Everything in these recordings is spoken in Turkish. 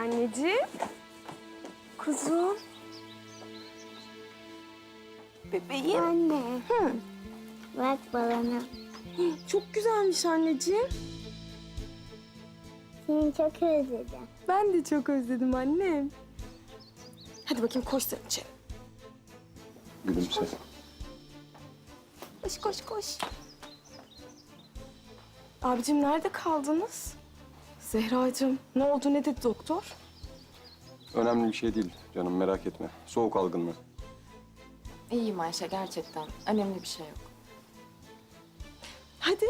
Anneciğim. Kuzum. Bebeğim. Anne. Bak balonu. Çok güzelmiş anneciğim. Seni çok özledim. Ben de çok özledim annem. Hadi bakayım koş sen içeri. Gülümse. Koş koş koş. Abicim nerede kaldınız? Zehracığım ne oldu ne dedi doktor? Önemli bir şey değil canım merak etme. Soğuk algınlığı. İyiyim Ayşe gerçekten. Önemli bir şey yok. Hadi.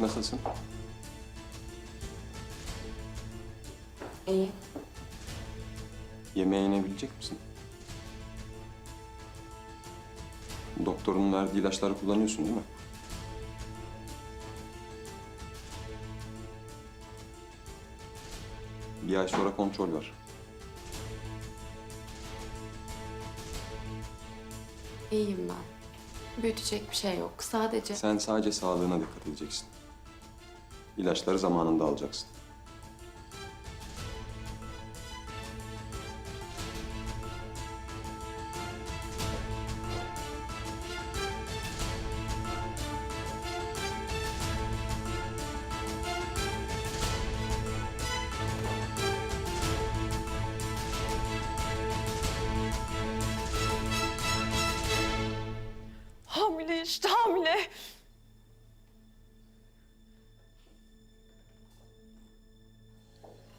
Nasılsın? İyi. Yemeğe inebilecek misin? Doktorun verdiği ilaçları kullanıyorsun değil mi? Bir ay sonra kontrol var. İyiyim ben. Büyütecek bir şey yok. Sadece Sen sadece sağlığına dikkat edeceksin. İlaçları zamanında alacaksın.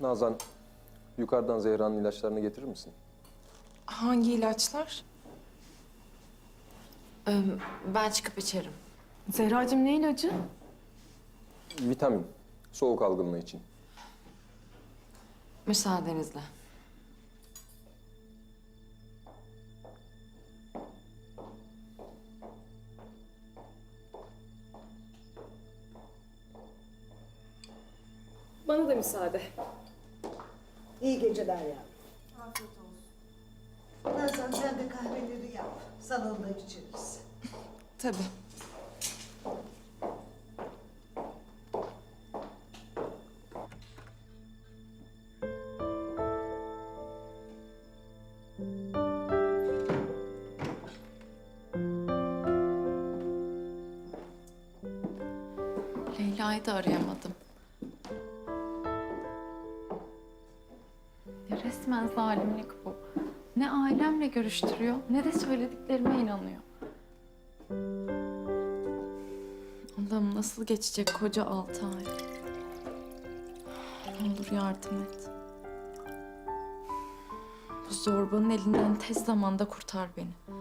Nazan, yukarıdan Zehra'nın ilaçlarını getirir misin? Hangi ilaçlar? Ee, ben çıkıp içerim. Zehracığım ne ilacı? Vitamin, soğuk algınlığı için. Müsaadenizle. Bana da müsaade. İyi geceler yavrum. Afiyet olsun. Nazan sen de kahveleri yap. Salonda içeriz. Tabii. Leyla'yı da arayamadım. Resmen zalimlik bu. Ne ailemle görüştürüyor ne de söylediklerime inanıyor. Allah'ım nasıl geçecek koca altı ay? Olur yardım et. Bu zorbanın elinden tez zamanda kurtar beni.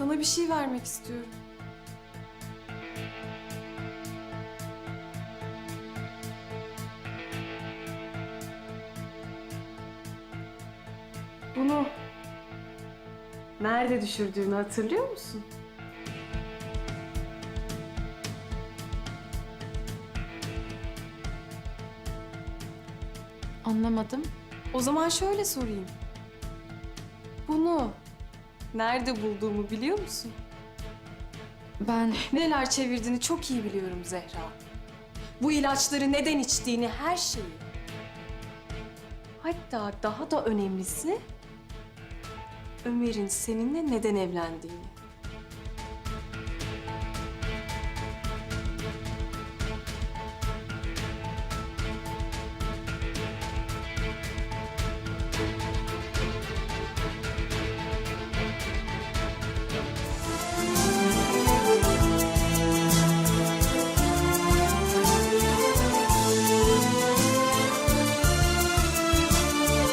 Sana bir şey vermek istiyorum. Bunu nerede düşürdüğünü hatırlıyor musun? Anlamadım. O zaman şöyle sorayım. Bunu nerede bulduğumu biliyor musun? Ben Neler çevirdiğini çok iyi biliyorum Zehra. Bu ilaçları neden içtiğini, her şeyi. Hatta daha da önemlisi Ömer'in seninle neden evlendiğini.